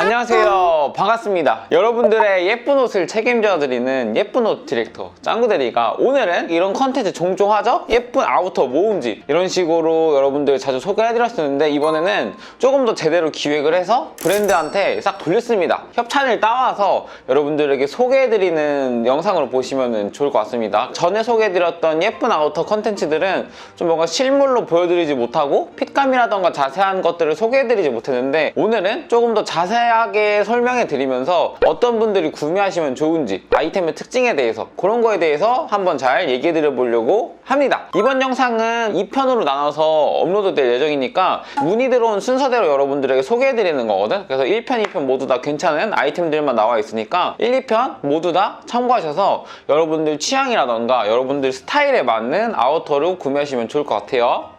안녕하세요. 반갑습니다. 여러분들의 예쁜 옷을 책임져 드리는 예쁜 옷 디렉터 짱구대리가 오늘은 이런 컨텐츠 종종 하죠? 예쁜 아우터 모음집 이런 식으로 여러분들 자주 소개해 드렸었는데 이번에는 조금 더 제대로 기획을 해서 브랜드한테 싹 돌렸습니다. 협찬을 따와서 여러분들에게 소개해 드리는 영상으로 보시면 좋을 것 같습니다. 전에 소개해 드렸던 예쁜 아우터 컨텐츠들은 좀 뭔가 실물로 보여드리지 못하고 핏감이라던가 자세한 것들을 소개해 드리지 못했는데 오늘은 조금 더 자세 하게 설명해 드리면서 어떤 분들이 구매하시면 좋은지 아이템의 특징에 대해서 그런 거에 대해서 한번 잘 얘기해 드려 보려고 합니다. 이번 영상은 2편으로 나눠서 업로드 될 예정이니까 문의 들어온 순서대로 여러분들에게 소개해 드리는 거거든. 그래서 1편, 2편 모두 다 괜찮은 아이템들만 나와 있으니까 1, 2편 모두 다 참고하셔서 여러분들 취향이라던가 여러분들 스타일에 맞는 아우터를 구매하시면 좋을 것 같아요.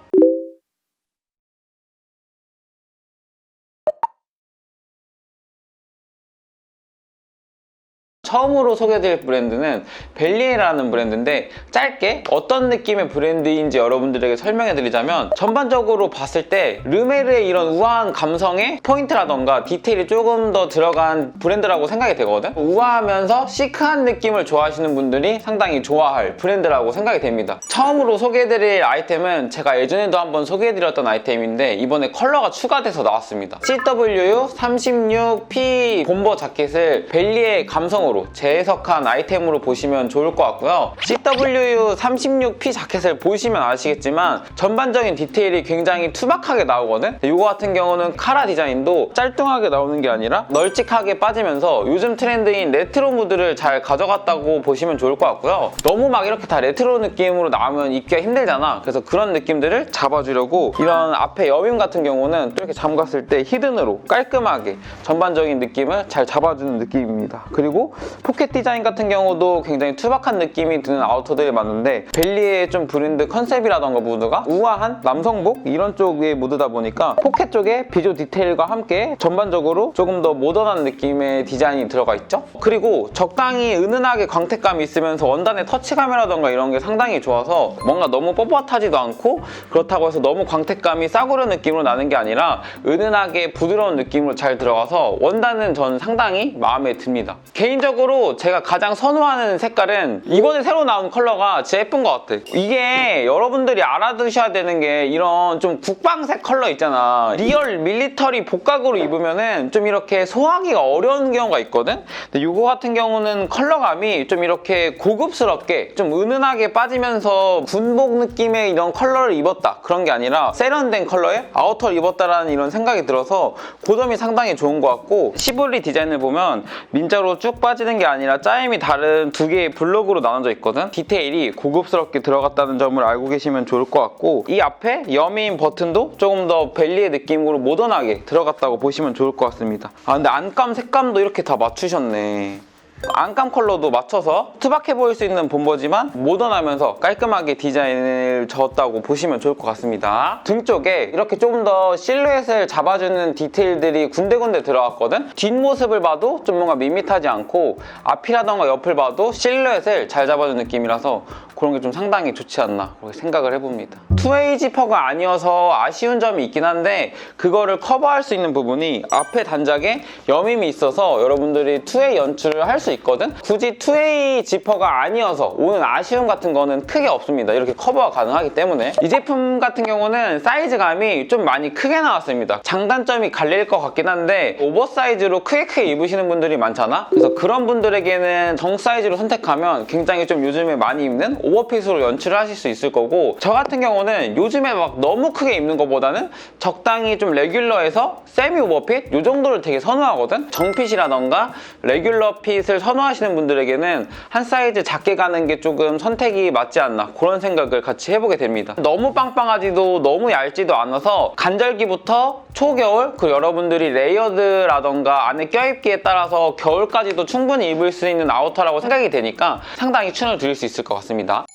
처음으로 소개해드릴 브랜드는 벨리에라는 브랜드인데 짧게 어떤 느낌의 브랜드인지 여러분들에게 설명해드리자면 전반적으로 봤을 때 르메르의 이런 우아한 감성에 포인트라던가 디테일이 조금 더 들어간 브랜드라고 생각이 되거든? 우아하면서 시크한 느낌을 좋아하시는 분들이 상당히 좋아할 브랜드라고 생각이 됩니다. 처음으로 소개해드릴 아이템은 제가 예전에도 한번 소개해드렸던 아이템인데 이번에 컬러가 추가돼서 나왔습니다. CW 36P bomber 자켓을 벨리의 감성으로 재해석한 아이템으로 보시면 좋을 것 같고요. CW 36P 자켓을 보시면 아시겠지만 전반적인 디테일이 굉장히 투박하게 나오거든. 이거 같은 경우는 카라 디자인도 짤뚱하게 나오는 게 아니라 널찍하게 빠지면서 요즘 트렌드인 레트로 무드를 잘 가져갔다고 보시면 좋을 것 같고요. 너무 막 이렇게 다 레트로 느낌으로 나오면 입기가 힘들잖아. 그래서 그런 느낌들을 잡아주려고 이런 앞에 여밈 같은 경우는 또 이렇게 잠갔을 때 히든으로 깔끔하게 전반적인 느낌을 잘 잡아주는 느낌입니다. 그리고 포켓 디자인 같은 경우도 굉장히 투박한 느낌이 드는 아우터들이 많은데 벨리의 좀 브랜드 컨셉이라던가 무드가 우아한 남성복 이런 쪽의 무드다 보니까 포켓 쪽에 비조 디테일과 함께 전반적으로 조금 더 모던한 느낌의 디자인이 들어가 있죠. 그리고 적당히 은은하게 광택감이 있으면서 원단의 터치감이라던가 이런 게 상당히 좋아서 뭔가 너무 뻣뻣하지도 않고 그렇다고 해서 너무 광택감이 싸구려 느낌으로 나는 게 아니라 은은하게 부드러운 느낌으로 잘 들어가서 원단은 전 상당히 마음에 듭니다. 개인적으로 제가 가장 선호하는 색깔은 이번에 새로 나온 컬러가 진짜 예쁜 것 같아. 이게 여러분들이 알아두셔야 되는 게 이런 좀 국방색 컬러 있잖아. 리얼 밀리터리 복각으로 입으면은 좀 이렇게 소화하기가 어려운 경우가 있거든? 근데 이거 같은 경우는 컬러감이 좀 이렇게 고급스럽게 좀 은은하게 빠지면서 군복 느낌의 이런 컬러를 입었다. 그런 게 아니라 세련된 컬러의 아우터를 입었다라는 이런 생각이 들어서 그 점이 상당히 좋은 것 같고 시볼리 디자인을 보면 민자로 쭉 빠지는 게 아니라 짜임이 다른 두 개의 블록으로 나눠져 있거든? 디테일이 고급스럽게 들어갔다는 점을 알고 계시면 좋을 것 같고 이 앞에 여민 버튼도 조금 더 벨리의 느낌으로 모던하게 들어갔다고 보시면 좋을 것 같습니다. 아 근데 안감 색감도 이렇게 다 맞추셨네 안감 컬러도 맞춰서 투박해 보일 수 있는 본보지만 모던하면서 깔끔하게 디자인을 줬다고 보시면 좋을 것 같습니다. 등 쪽에 이렇게 조금 더 실루엣을 잡아주는 디테일들이 군데군데 들어갔거든? 뒷모습을 봐도 좀 뭔가 밋밋하지 않고 앞이라던가 옆을 봐도 실루엣을 잘 잡아주는 느낌이라서 그런 게 좀 상당히 좋지 않나 그렇게 생각을 해봅니다. 투웨이 지퍼가 아니어서 아쉬운 점이 있긴 한데 그거를 커버할 수 있는 부분이 앞에 단작에 여밈이 있어서 여러분들이 투웨이 연출을 할수 있거든? 굳이 투웨이 지퍼가 아니어서 오는 아쉬움 같은 거는 크게 없습니다. 이렇게 커버가 가능하기 때문에 이 제품 같은 경우는 사이즈감이 좀 많이 크게 나왔습니다. 장단점이 갈릴 것 같긴 한데 오버사이즈로 크게 크게 입으시는 분들이 많잖아? 그래서 그런 분들에게는 정 사이즈로 선택하면 굉장히 좀 요즘에 많이 입는 오버핏으로 연출을 하실 수 있을 거고 저 같은 경우는 요즘에 막 너무 크게 입는 것보다는 적당히 좀 레귤러에서 세미 오버핏 이 정도를 되게 선호하거든 정핏이라던가 레귤러 핏을 선호하시는 분들에게는 한 사이즈 작게 가는 게 조금 선택이 맞지 않나 그런 생각을 같이 해보게 됩니다. 너무 빵빵하지도 너무 얇지도 않아서 간절기부터 초겨울 그 여러분들이 레이어드라던가 안에 껴입기에 따라서 겨울까지도 충분히 입을 수 있는 아우터라고 생각이 되니까 상당히 추천을 드릴 수 있을 것 같습니다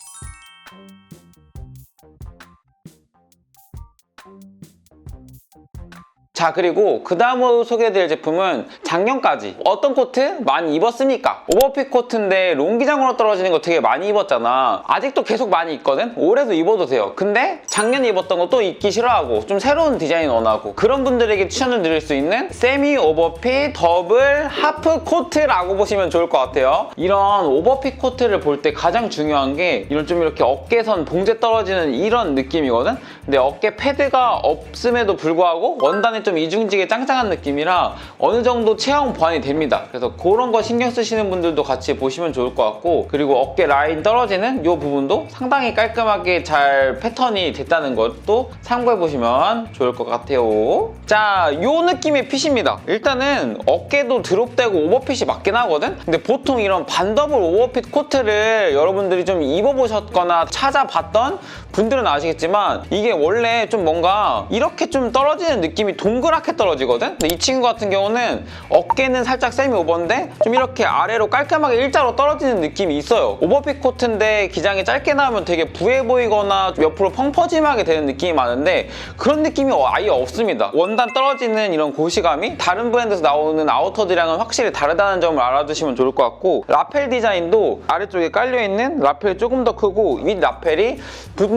자 그리고 그 다음으로 소개해드릴 제품은 작년까지. 어떤 코트? 많이 입었습니까? 오버핏 코트인데 롱기장으로 떨어지는 거 되게 많이 입었잖아. 아직도 계속 많이 입거든? 올해도 입어도 돼요. 근데 작년에 입었던 거 또 입기 싫어하고 좀 새로운 디자인 원하고 그런 분들에게 추천을 드릴 수 있는 세미 오버핏 더블 하프 코트라고 보시면 좋을 것 같아요. 이런 오버핏 코트를 볼 때 가장 중요한 게 이런 좀 이렇게 어깨선 봉제 떨어지는 이런 느낌이거든? 근데 어깨 패드가 없음에도 불구하고 원단이 좀 이중직에 짱짱한 느낌이라 어느 정도 체형 보완이 됩니다 그래서 그런 거 신경 쓰시는 분들도 같이 보시면 좋을 것 같고 그리고 어깨 라인 떨어지는 이 부분도 상당히 깔끔하게 잘 패턴이 됐다는 것도 참고해 보시면 좋을 것 같아요 자, 요 느낌의 핏입니다. 일단은 어깨도 드롭되고 오버핏이 맞긴 하거든? 근데 보통 이런 반더블 오버핏 코트를 여러분들이 좀 입어보셨거나 찾아봤던 분들은 아시겠지만 이게 원래 좀 뭔가 이렇게 좀 떨어지는 느낌이 동그랗게 떨어지거든? 근데 이 친구 같은 경우는 어깨는 살짝 세미 오버인데 좀 이렇게 아래로 깔끔하게 일자로 떨어지는 느낌이 있어요. 오버핏 코트인데 기장이 짧게 나오면 되게 부해 보이거나 옆으로 펑퍼짐하게 되는 느낌이 많은데 그런 느낌이 아예 없습니다. 원단 떨어지는 이런 고시감이 다른 브랜드에서 나오는 아우터들이랑은 확실히 다르다는 점을 알아두시면 좋을 것 같고 라펠 디자인도 아래쪽에 깔려있는 라펠이 조금 더 크고 윗 라펠이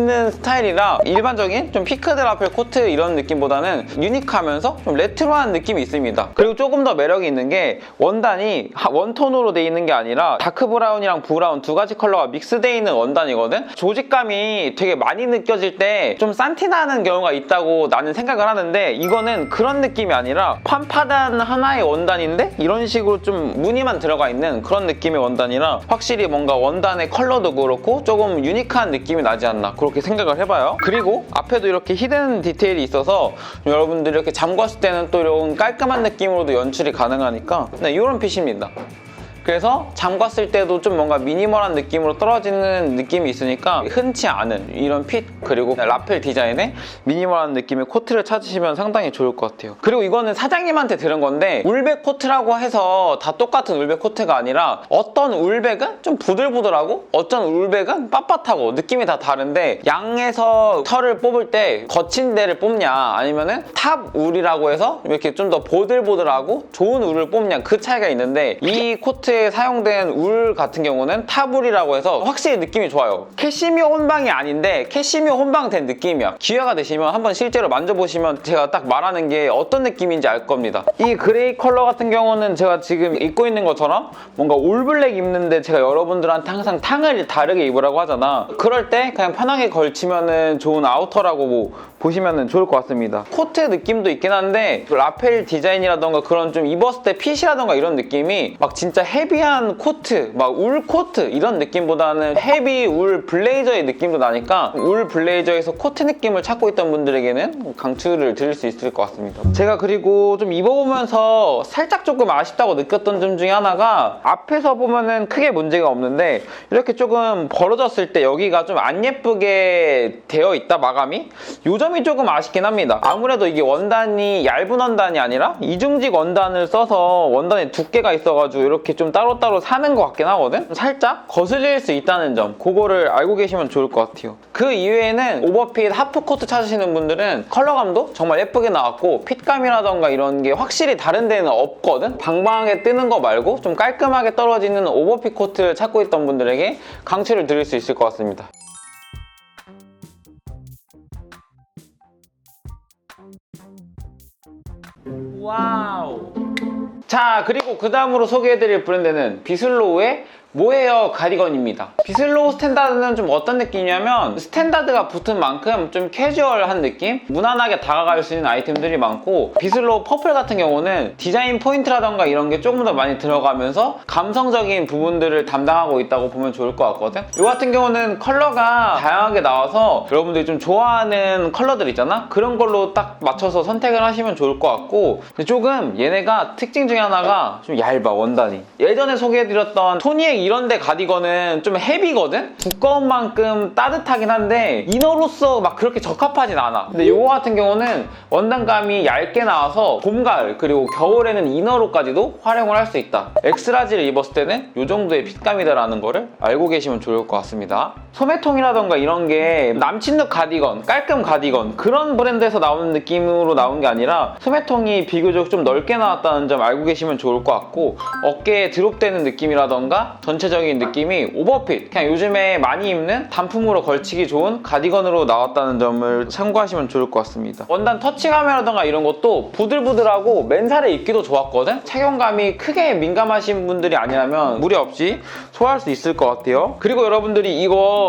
붙는 스타일이라 일반적인 좀 피크드 라펠 코트 이런 느낌보다는 유니크하면서 좀 레트로한 느낌이 있습니다. 그리고 조금 더 매력이 있는 게 원단이 하- 원톤으로 돼 있는 게 아니라 다크 브라운이랑 브라운 두 가지 컬러가 믹스되어 있는 원단이거든? 조직감이 되게 많이 느껴질 때 좀 산티나는 경우가 있다고 나는 생각을 하는데 이거는 그런 느낌이 아니라 판파단 하나의 원단인데 이런 식으로 좀 무늬만 들어가 있는 그런 느낌의 원단이라 확실히 뭔가 원단의 컬러도 그렇고 조금 유니크한 느낌이 나지 않나 그 렇게 생각을 해봐요. 그리고 앞에도 이렇게 히든 디테일이 있어서 여러분들이 이렇게 잠궜을 때는 또 이런 깔끔한 느낌으로도 연출이 가능하니까 네, 이런 핏입니다. 그래서 잠갔을 때도 좀 뭔가 미니멀한 느낌으로 떨어지는 느낌이 있으니까 흔치 않은 이런 핏 그리고 라펠 디자인의 미니멀한 느낌의 코트를 찾으시면 상당히 좋을 것 같아요. 그리고 이거는 사장님한테 들은 건데 울백 코트라고 해서 다 똑같은 울백 코트가 아니라 어떤 울백은 좀 부들부들하고 어떤 울백은 빳빳하고 느낌이 다 다른데 양에서 털을 뽑을 때 거친 데를 뽑냐 아니면은 탑 울이라고 해서 이렇게 좀 더 보들보들하고 좋은 울을 뽑냐 그 차이가 있는데 이 코트 에 사용된 울 같은 경우는 탑울이라고 해서 확실히 느낌이 좋아요. 캐시미어 혼방이 아닌데 캐시미어 혼방된 느낌이야. 기회가 되시면 한번 실제로 만져보시면 제가 딱 말하는 게 어떤 느낌인지 알 겁니다. 이 그레이 컬러 같은 경우는 제가 지금 입고 있는 것처럼 뭔가 올블랙 입는데 제가 여러분들한테 항상 탕을 다르게 입으라고 하잖아. 그럴 때 그냥 편하게 걸치면은 좋은 아우터라고 뭐 보시면 좋을 것 같습니다. 코트 느낌도 있긴 한데 라펠 디자인이라던가 그런 좀 입었을 때 핏이라던가 이런 느낌이 막 진짜 헤비 한 코트 막 울 코트 이런 느낌보다는 헤비 울 블레이저의 느낌도 나니까 울 블레이저에서 코트 느낌을 찾고 있던 분들에게는 강추를 드릴 수 있을 것 같습니다. 제가 그리고 좀 입어보면서 살짝 조금 아쉽다고 느꼈던 점 중에 하나가 앞에서 보면은 크게 문제가 없는데 이렇게 조금 벌어졌을 때 여기가 좀 안 예쁘게 되어 있다 마감이? 요 점이 조금 아쉽긴 합니다. 아무래도 이게 원단이 얇은 원단이 아니라 이중직 원단을 써서 원단에 두께가 있어가지고 이렇게 좀 따로따로 사는 것 같긴 하거든? 살짝 거슬릴 수 있다는 점 그거를 알고 계시면 좋을 것 같아요. 그 이외에는 오버핏 하프코트 찾으시는 분들은 컬러감도 정말 예쁘게 나왔고 핏감이라던가 이런 게 확실히 다른 데는 없거든? 방방하게 뜨는 거 말고 좀 깔끔하게 떨어지는 오버핏 코트를 찾고 있던 분들에게 강추를 드릴 수 있을 것 같습니다. 와우. 자, 그리고 그 다음으로 소개해드릴 브랜드는 비슬로우의 모헤어 가디건입니다. 비슬로우 스탠다드는 좀 어떤 느낌이냐면 스탠다드가 붙은 만큼 좀 캐주얼한 느낌? 무난하게 다가갈 수 있는 아이템들이 많고 비슬로우 퍼플 같은 경우는 디자인 포인트라던가 이런 게 조금 더 많이 들어가면서 감성적인 부분들을 담당하고 있다고 보면 좋을 것 같거든? 이 같은 경우는 컬러가 다양하게 나와서 여러분들이 좀 좋아하는 컬러들 있잖아? 그런 걸로 딱 맞춰서 선택을 하시면 좋을 것 같고 조금 얘네가 특징 중에 하나가 좀 얇아 원단이 예전에 소개해드렸던 토니의 이런데 가디건은 좀 헤비거든? 두꺼운 만큼 따뜻하긴 한데 이너로서 막 그렇게 적합하진 않아. 근데 이거 같은 경우는 원단감이 얇게 나와서 봄, 가을 그리고 겨울에는 이너로까지도 활용을 할 수 있다. 엑스라지를 입었을 때는 이 정도의 핏감이다라는 거를 알고 계시면 좋을 것 같습니다 소매통이라던가 이런 게 남친룩 가디건, 깔끔 가디건 그런 브랜드에서 나오는 느낌으로 나온 게 아니라 소매통이 비교적 좀 넓게 나왔다는 점 알고 계시면 좋을 것 같고 어깨에 드롭되는 느낌이라던가 전체적인 느낌이 오버핏 그냥 요즘에 많이 입는 단품으로 걸치기 좋은 가디건으로 나왔다는 점을 참고하시면 좋을 것 같습니다. 원단 터치감이라던가 이런 것도 부들부들하고 맨살에 입기도 좋았거든? 착용감이 크게 민감하신 분들이 아니라면 무리 없이 소화할 수 있을 것 같아요. 그리고 여러분들이 이거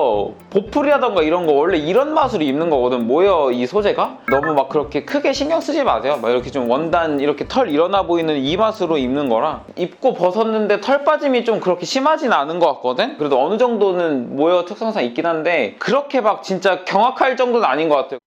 보풀이라던가 이런 거 원래 이런 맛으로 입는 거거든 뭐예요 이 소재가? 너무 막 그렇게 크게 신경 쓰지 마세요 막 이렇게 좀 원단 이렇게 털 일어나 보이는 이 맛으로 입는 거라 입고 벗었는데 털 빠짐이 좀 그렇게 심하진 않은 것 같거든? 그래도 어느 정도는 모여 특성상 있긴 한데 그렇게 막 진짜 경악할 정도는 아닌 것 같아요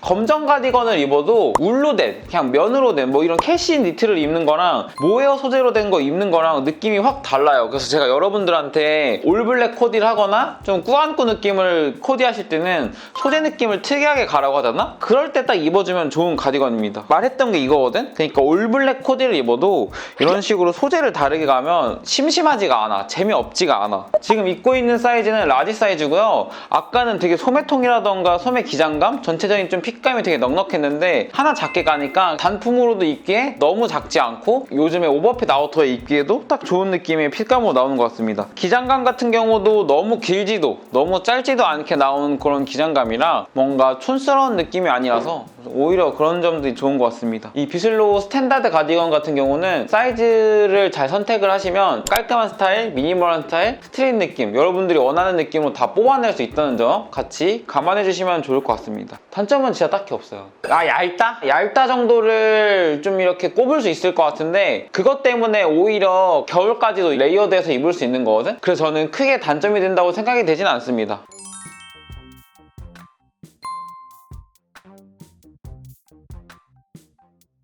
검정 가디건을 입어도 울로 된 그냥 면으로 된 뭐 이런 캐시 니트를 입는 거랑 모헤어 소재로 된 거 입는 거랑 느낌이 확 달라요. 그래서 제가 여러분들한테 올블랙 코디를 하거나 좀 꾸안꾸 느낌을 코디하실 때는 소재 느낌을 특이하게 가라고 하잖아? 그럴 때 딱 입어주면 좋은 가디건입니다. 말했던 게 이거거든? 그러니까 올블랙 코디를 입어도 이런 식으로 소재를 다르게 가면 심심하지가 않아. 재미없지가 않아. 지금 입고 있는 사이즈는 라지 사이즈고요. 아까는 되게 소매통이라던가 소매 기장감? 전체적인 좀 핏감이 되게 넉넉했는데 하나 작게 가니까 단품으로도 입기에 너무 작지 않고 요즘에 오버핏 아우터에 입기에도 딱 좋은 느낌의 핏감으로 나오는 것 같습니다. 기장감 같은 경우도 너무 길지도 너무 짧지도 않게 나오는 그런 기장감이라 뭔가 촌스러운 느낌이 아니라서 오히려 그런 점들이 좋은 것 같습니다. 이 비슬로우 스탠다드 가디건 같은 경우는 사이즈를 잘 선택을 하시면 깔끔한 스타일, 미니멀한 스타일, 스트릿 느낌 여러분들이 원하는 느낌으로 다 뽑아낼 수 있다는 점 같이 감안해 주시면 좋을 것 같습니다. 단점은 진짜 딱히 없어요. 아 얇다? 얇다 정도를 좀 이렇게 꼽을 수 있을 것 같은데 그것 때문에 오히려 겨울까지도 레이어드해서 입을 수 있는 거거든? 그래서 저는 크게 단점이 된다고 생각이 되진 않습니다.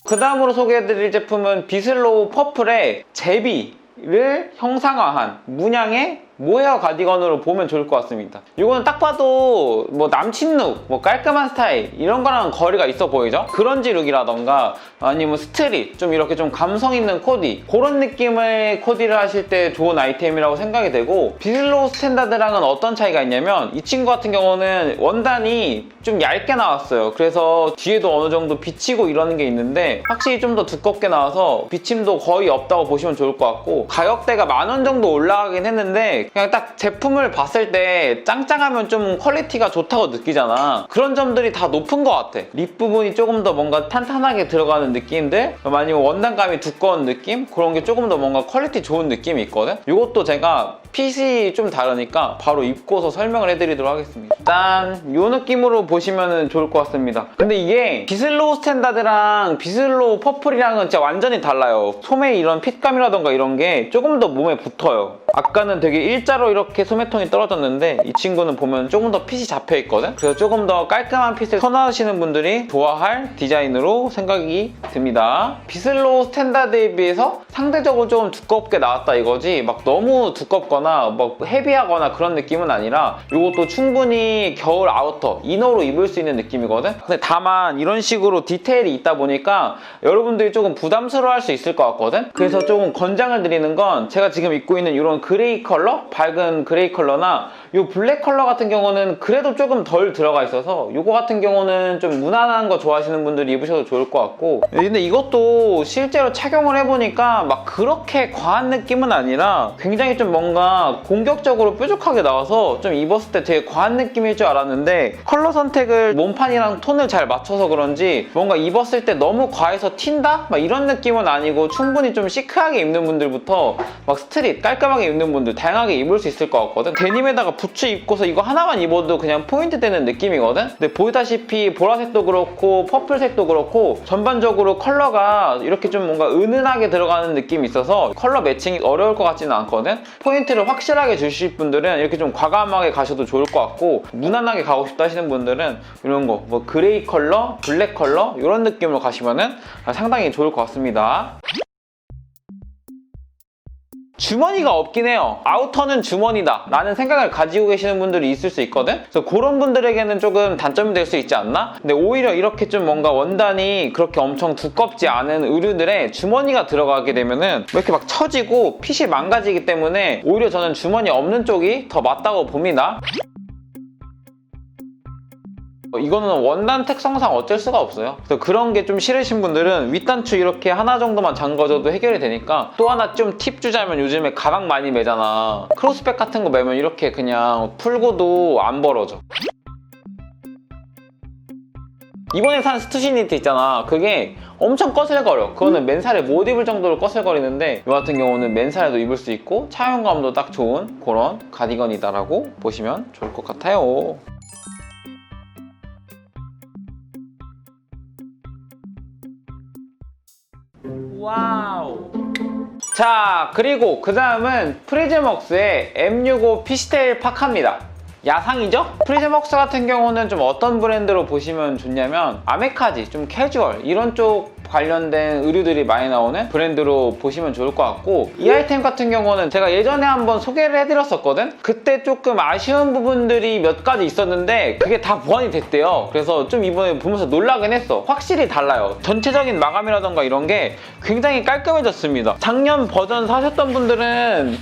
그 다음으로 소개해드릴 제품은 비슬로우 퍼플의 제비를 형상화한 문양의 모헤어 가디건으로 보면 좋을 것 같습니다. 이거는 딱 봐도 뭐 남친 룩, 뭐 깔끔한 스타일 이런 거랑 거리가 있어 보이죠? 그런지 룩이라던가 아니면 스트릿 좀 이렇게 좀 감성 있는 코디 그런 느낌의 코디를 하실 때 좋은 아이템이라고 생각이 되고 비슬로우 스탠다드랑은 어떤 차이가 있냐면 이 친구 같은 경우는 원단이 좀 얇게 나왔어요. 그래서 뒤에도 어느 정도 비치고 이러는 게 있는데 확실히 좀 더 두껍게 나와서 비침도 거의 없다고 보시면 좋을 것 같고 가격대가 만 원 정도 올라가긴 했는데 그냥 딱 제품을 봤을 때 짱짱하면 좀 퀄리티가 좋다고 느끼잖아. 그런 점들이 다 높은 것 같아. 립 부분이 조금 더 뭔가 탄탄하게 들어가는 느낌들 아니면 원단감이 두꺼운 느낌 그런 게 조금 더 뭔가 퀄리티 좋은 느낌이 있거든. 이것도 제가 핏이 좀 다르니까 바로 입고서 설명을 해드리도록 하겠습니다. 일단 이 느낌으로 보시면 좋을 것 같습니다. 근데 이게 비슬로우 스탠다드랑 비슬로우 퍼플이랑은 진짜 완전히 달라요. 소매 이런 핏감이라던가 이런 게 조금 더 몸에 붙어요. 아까는 되게 일자로 이렇게 소매통이 떨어졌는데 이 친구는 보면 조금 더 핏이 잡혀 있거든. 그래서 조금 더 깔끔한 핏을 선호하시는 분들이 좋아할 디자인으로 생각이 듭니다. 비슬로우 스탠다드에 비해서 상대적으로 조금 두껍게 나왔다 이거지 막 너무 두껍거나 막 헤비하거나 그런 느낌은 아니라 이것도 충분히 겨울 아우터 이너로 입을 수 있는 느낌이거든. 근데 다만 이런 식으로 디테일이 있다 보니까 여러분들이 조금 부담스러워 할 수 있을 것 같거든. 그래서 조금 권장을 드리는 건 제가 지금 입고 있는 이런 그레이 컬러, 밝은 그레이 컬러나 이 블랙 컬러 같은 경우는 그래도 조금 덜 들어가 있어서 이거 같은 경우는 좀 무난한 거 좋아하시는 분들이 입으셔도 좋을 것 같고 근데 이것도 실제로 착용을 해보니까 막 그렇게 과한 느낌은 아니라 굉장히 좀 뭔가 공격적으로 뾰족하게 나와서 좀 입었을 때 되게 과한 느낌일 줄 알았는데 컬러 선택을 몸판이랑 톤을 잘 맞춰서 그런지 뭔가 입었을 때 너무 과해서 튄다? 막 이런 느낌은 아니고 충분히 좀 시크하게 입는 분들부터 막 스트릿 깔끔하게 입는 분들 다양하게 입을 수 있을 것 같거든 데님에다가 부츠 입고서 이거 하나만 입어도 그냥 포인트 되는 느낌이거든? 근데 보다시피 보라색도 그렇고 퍼플색도 그렇고 전반적으로 컬러가 이렇게 좀 뭔가 은은하게 들어가는 느낌이 있어서 컬러 매칭이 어려울 것 같지는 않거든? 포인트를 확실하게 주실 분들은 이렇게 좀 과감하게 가셔도 좋을 것 같고 무난하게 가고 싶다 하시는 분들은 이런 거 뭐 그레이 컬러, 블랙 컬러 이런 느낌으로 가시면은 상당히 좋을 것 같습니다 주머니가 없긴 해요. 아우터는 주머니다. 라는 생각을 가지고 계시는 분들이 있을 수 있거든? 그래서 그런 분들에게는 조금 단점이 될 수 있지 않나? 근데 오히려 이렇게 좀 뭔가 원단이 그렇게 엄청 두껍지 않은 의류들에 주머니가 들어가게 되면은 왜 이렇게 막 처지고 핏이 망가지기 때문에 오히려 저는 주머니 없는 쪽이 더 맞다고 봅니다. 어, 이거는 원단 특성상 어쩔 수가 없어요. 그래서 그런 게 좀 싫으신 분들은 윗단추 이렇게 하나 정도만 잠궈줘도 해결이 되니까 또 하나 좀 팁 주자면 요즘에 가방 많이 매잖아. 크로스백 같은 거 매면 이렇게 그냥 풀고도 안 벌어져. 이번에 산 스투시 니트 있잖아. 그게 엄청 거슬거려. 그거는 맨살에 못 입을 정도로 거슬거리는데 이 같은 경우는 맨살에도 입을 수 있고 차용감도 딱 좋은 그런 가디건이다라고 보시면 좋을 것 같아요. 와우. 자, 그리고 그 다음은 프리즈먹스의 M65 피스텔 파카입니다. 야상이죠? 프리즈먹스 같은 경우는 좀 어떤 브랜드로 보시면 좋냐면 아메카지, 좀 캐주얼 이런 쪽 관련된 의류들이 많이 나오는 브랜드로 보시면 좋을 것 같고 이 아이템 같은 경우는 제가 예전에 한번 소개를 해드렸었거든? 그때 조금 아쉬운 부분들이 몇 가지 있었는데 그게 다 보완이 됐대요. 그래서 좀 이번에 보면서 놀라긴 했어. 확실히 달라요. 전체적인 마감이라던가 이런 게 굉장히 깔끔해졌습니다. 작년 버전 사셨던 분들은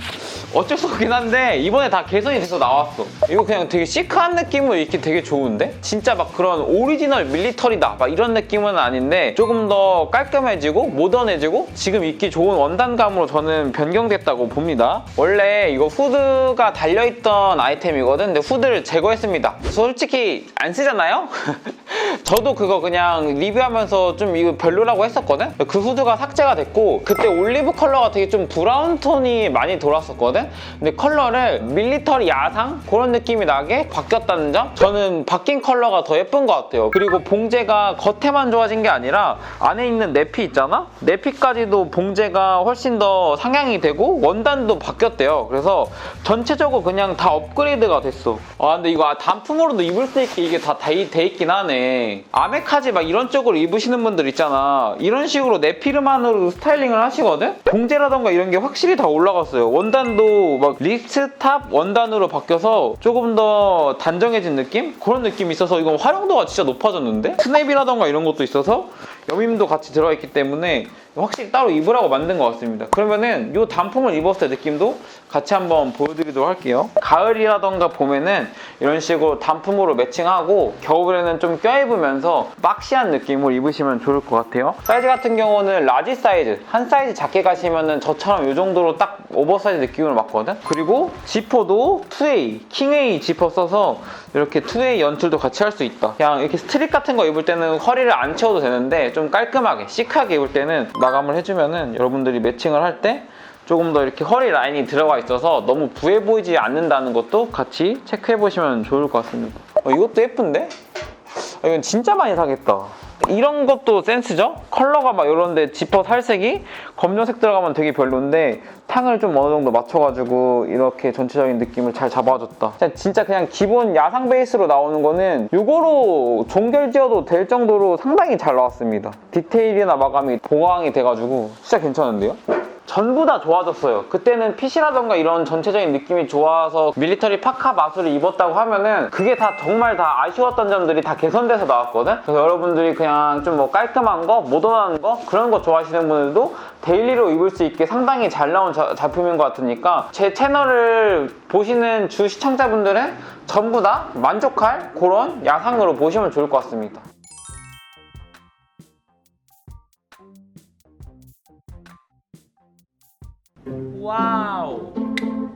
어쩔 수 없긴 한데 이번에 다 개선이 돼서 나왔어 이거 그냥 되게 시크한 느낌으로 입기 되게 좋은데? 진짜 막 그런 오리지널 밀리터리다 막 이런 느낌은 아닌데 조금 더 깔끔해지고 모던해지고 지금 입기 좋은 원단감으로 저는 변경됐다고 봅니다 원래 이거 후드가 달려있던 아이템이거든 근데 후드를 제거했습니다 솔직히 안 쓰잖아요? 저도 그거 그냥 리뷰하면서 좀 이거 별로라고 했었거든? 그 후드가 삭제가 됐고 그때 올리브 컬러가 되게 좀 브라운 톤이 많이 돌았었거든? 근데 컬러를 밀리터리 야상? 그런 느낌이 나게 바뀌었다는 점? 저는 바뀐 컬러가 더 예쁜 것 같아요 그리고 봉제가 겉에만 좋아진 게 아니라 안에 있는 내피 있잖아? 내피까지도 봉제가 훨씬 더 상향이 되고 원단도 바뀌었대요 그래서 전체적으로 그냥 다 업그레이드가 됐어 아 근데 이거 단품으로도 입을 수 있게 이게 다 돼 있긴 하네 아메카지 막 이런 쪽으로 입으시는 분들 있잖아 이런 식으로 네피르만으로 스타일링을 하시거든? 봉제라던가 이런 게 확실히 다 올라갔어요 원단도 막 리스트 탑 원단으로 바뀌어서 조금 더 단정해진 느낌? 그런 느낌이 있어서 이건 활용도가 진짜 높아졌는데? 스냅이라던가 이런 것도 있어서 여밈도 같이 들어있기 때문에 확실히 따로 입으라고 만든 것 같습니다. 그러면은 이 단품을 입었을 때 느낌도 같이 한번 보여드리도록 할게요. 가을이라던가 봄에는 이런 식으로 단품으로 매칭하고 겨울에는 좀 껴입으면서 박시한 느낌으로 입으시면 좋을 것 같아요. 사이즈 같은 경우는 라지 사이즈, 한 사이즈 작게 가시면은 저처럼 이 정도로 딱 오버사이즈 느낌으로 맞거든? 그리고 지퍼도 2A, 킹A 지퍼 써서 이렇게 2A 연출도 같이 할 수 있다. 그냥 이렇게 스트릿 같은 거 입을 때는 허리를 안 채워도 되는데 좀 깔끔하게, 시크하게 입을 때는 마감을 해주면은 여러분들이 매칭을 할 때 조금 더 이렇게 허리 라인이 들어가 있어서 너무 부해 보이지 않는다는 것도 같이 체크해 보시면 좋을 것 같습니다. 어, 이것도 예쁜데? 아, 이건 진짜 많이 사겠다. 이런 것도 센스죠? 컬러가 막 이런데 지퍼 살색이 검정색 들어가면 되게 별론데 탕을 좀 어느 정도 맞춰가지고 이렇게 전체적인 느낌을 잘 잡아줬다. 진짜, 그냥 기본 야상 베이스로 나오는 거는 이거로 종결 지어도 될 정도로 상당히 잘 나왔습니다. 디테일이나 마감이 보강이 돼가지고 진짜 괜찮은데요? 전부 다 좋아졌어요. 그때는 핏이라던가 이런 전체적인 느낌이 좋아서 밀리터리 파카 맛으로 입었다고 하면은 그게 다 정말 다 아쉬웠던 점들이 다 개선돼서 나왔거든? 그래서 여러분들이 그냥 좀 뭐 깔끔한 거, 모던한 거, 그런 거 좋아하시는 분들도 데일리로 입을 수 있게 상당히 잘 나온 자- 작품인 것 같으니까 제 채널을 보시는 주 시청자분들은 전부 다 만족할 그런 야상으로 보시면 좋을 것 같습니다. 와우.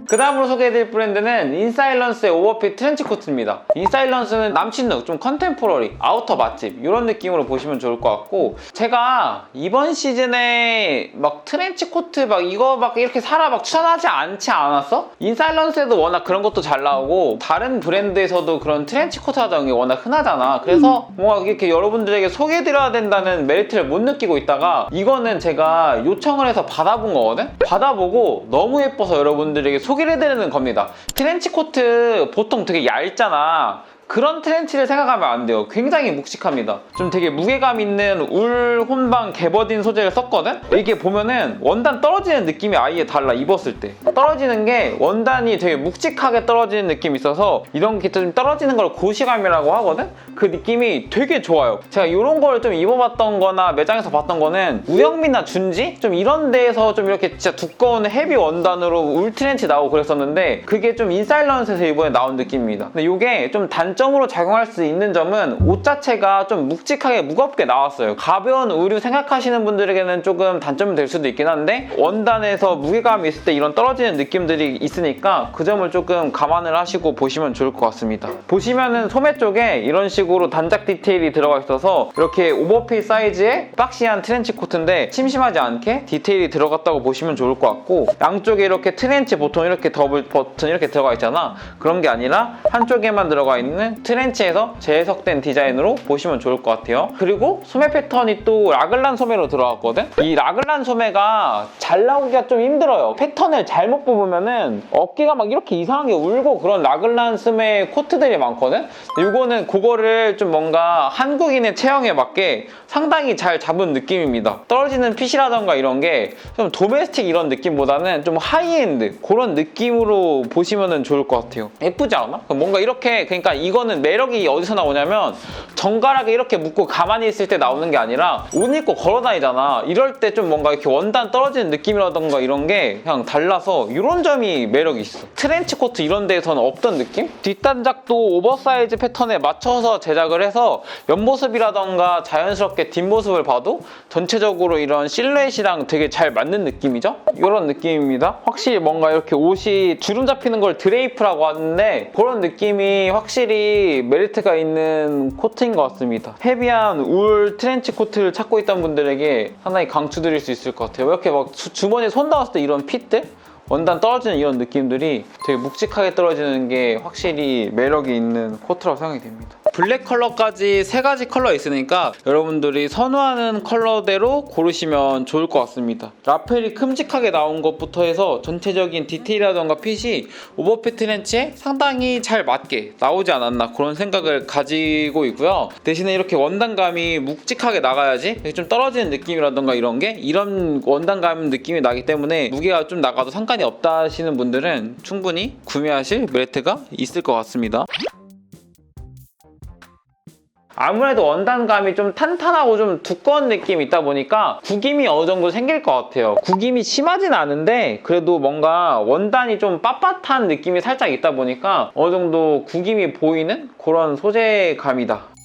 그 다음으로 소개해드릴 브랜드는 인사일런스의 오버핏 트렌치 코트입니다. 인사일런스는 남친 룩, 좀 컨템포러리, 아우터 맛집 이런 느낌으로 보시면 좋을 것 같고 제가 이번 시즌에 막 트렌치 코트 막 이거 막 이렇게 사라 막 추천하지 않지 않았어? 인사일런스에도 워낙 그런 것도 잘 나오고 다른 브랜드에서도 그런 트렌치 코트 하던 게 워낙 흔하잖아. 그래서 뭔가 이렇게 여러분들에게 소개해드려야 된다는 메리트를 못 느끼고 있다가 이거는 제가 요청을 해서 받아본 거거든? 받아보고 너무 예뻐서 여러분들에게 소개 를 해드리는 겁니다. 트렌치 코트 보통 되게 얇잖아. 그런 트렌치를 생각하면 안 돼요. 굉장히 묵직합니다. 좀 되게 무게감 있는 울 혼방 개버딘 소재를 썼거든? 이게 보면은 원단 떨어지는 느낌이 아예 달라, 입었을 때. 떨어지는 게 원단이 되게 묵직하게 떨어지는 느낌이 있어서 이런 게 좀 떨어지는 걸 고시감이라고 하거든? 그 느낌이 되게 좋아요. 제가 이런 걸 좀 입어봤던 거나 매장에서 봤던 거는 우영미나 준지? 좀 이런 데에서 좀 이렇게 진짜 두꺼운 헤비 원단으로 울 트렌치 나오고 그랬었는데 그게 좀 인사일런스에서 이번에 나온 느낌입니다. 근데 이게 좀 단점 으로 작용할 수 있는 점은 옷 자체가 좀 묵직하게 무겁게 나왔어요. 가벼운 의류 생각하시는 분들에게는 조금 단점이 될 수도 있긴 한데 원단에서 무게감이 있을 때 이런 떨어지는 느낌들이 있으니까 그 점을 조금 감안을 하시고 보시면 좋을 것 같습니다. 보시면은 소매 쪽에 이런 식으로 단작 디테일이 들어가 있어서 이렇게 오버핏 사이즈의 박시한 트렌치 코트인데 심심하지 않게 디테일이 들어갔다고 보시면 좋을 것 같고 양쪽에 이렇게 트렌치 보통 이렇게 더블 버튼 이렇게 들어가 있잖아 그런 게 아니라 한쪽에만 들어가 있는 트렌치에서 재해석된 디자인으로 보시면 좋을 것 같아요 그리고 소매 패턴이 또 라글란 소매로 들어갔거든 이 라글란 소매가 잘 나오기가 좀 힘들어요 패턴을 잘못 뽑으면은 어깨가 막 이렇게 이상하게 울고 그런 라글란 소매 코트들이 많거든 이거는 그거를 좀 뭔가 한국인의 체형에 맞게 상당히 잘 잡은 느낌입니다. 떨어지는 핏이라던가 이런 게 좀 도메스틱 이런 느낌보다는 좀 하이엔드 그런 느낌으로 보시면 좋을 것 같아요. 예쁘지 않아? 뭔가 이렇게 그러니까 이거 는 매력이 어디서 나오냐면 정갈하게 이렇게 묶고 가만히 있을 때 나오는 게 아니라 옷 입고 걸어 다니잖아. 이럴 때 좀 뭔가 이렇게 원단 떨어지는 느낌이라던가 이런 게 그냥 달라서 이런 점이 매력이 있어. 트렌치 코트 이런 데에서는 없던 느낌? 뒷단작도 오버사이즈 패턴에 맞춰서 제작을 해서 옆모습이라던가 자연스럽게 뒷모습을 봐도 전체적으로 이런 실루엣이랑 되게 잘 맞는 느낌이죠? 이런 느낌입니다. 확실히 뭔가 이렇게 옷이 주름 잡히는 걸 드레이프라고 하는데 그런 느낌이 확실히 메리트가 있는 코트인 것 같습니다. 헤비한 울 트렌치 코트를 찾고 있던 분들에게 상당히 강추드릴 수 있을 것 같아요. 왜 이렇게 막 주- 주머니에 손 닿았을 때 이런 핏들? 원단 떨어지는 이런 느낌들이 되게 묵직하게 떨어지는 게 확실히 매력이 있는 코트라고 생각이 됩니다. 블랙 컬러까지 세 가지 컬러 있으니까 여러분들이 선호하는 컬러대로 고르시면 좋을 것 같습니다. 라펠이 큼직하게 나온 것부터 해서 전체적인 디테일이라던가 핏이 오버핏 트렌치에 상당히 잘 맞게 나오지 않았나 그런 생각을 가지고 있고요. 대신에 이렇게 원단감이 묵직하게 나가야지 좀 떨어지는 느낌이라던가 이런 게 이런 원단감 느낌이 나기 때문에 무게가 좀 나가도 상관이 없다 하시는 분들은 충분히 구매하실 메리트가 있을 것 같습니다. 아무래도 원단감이 좀 탄탄하고 좀 두꺼운 느낌이 있다 보니까 구김이 어느 정도 생길 것 같아요. 구김이 심하진 않은데 그래도 뭔가 원단이 좀 빳빳한 느낌이 살짝 있다 보니까 어느 정도 구김이 보이는 그런 소재감이다.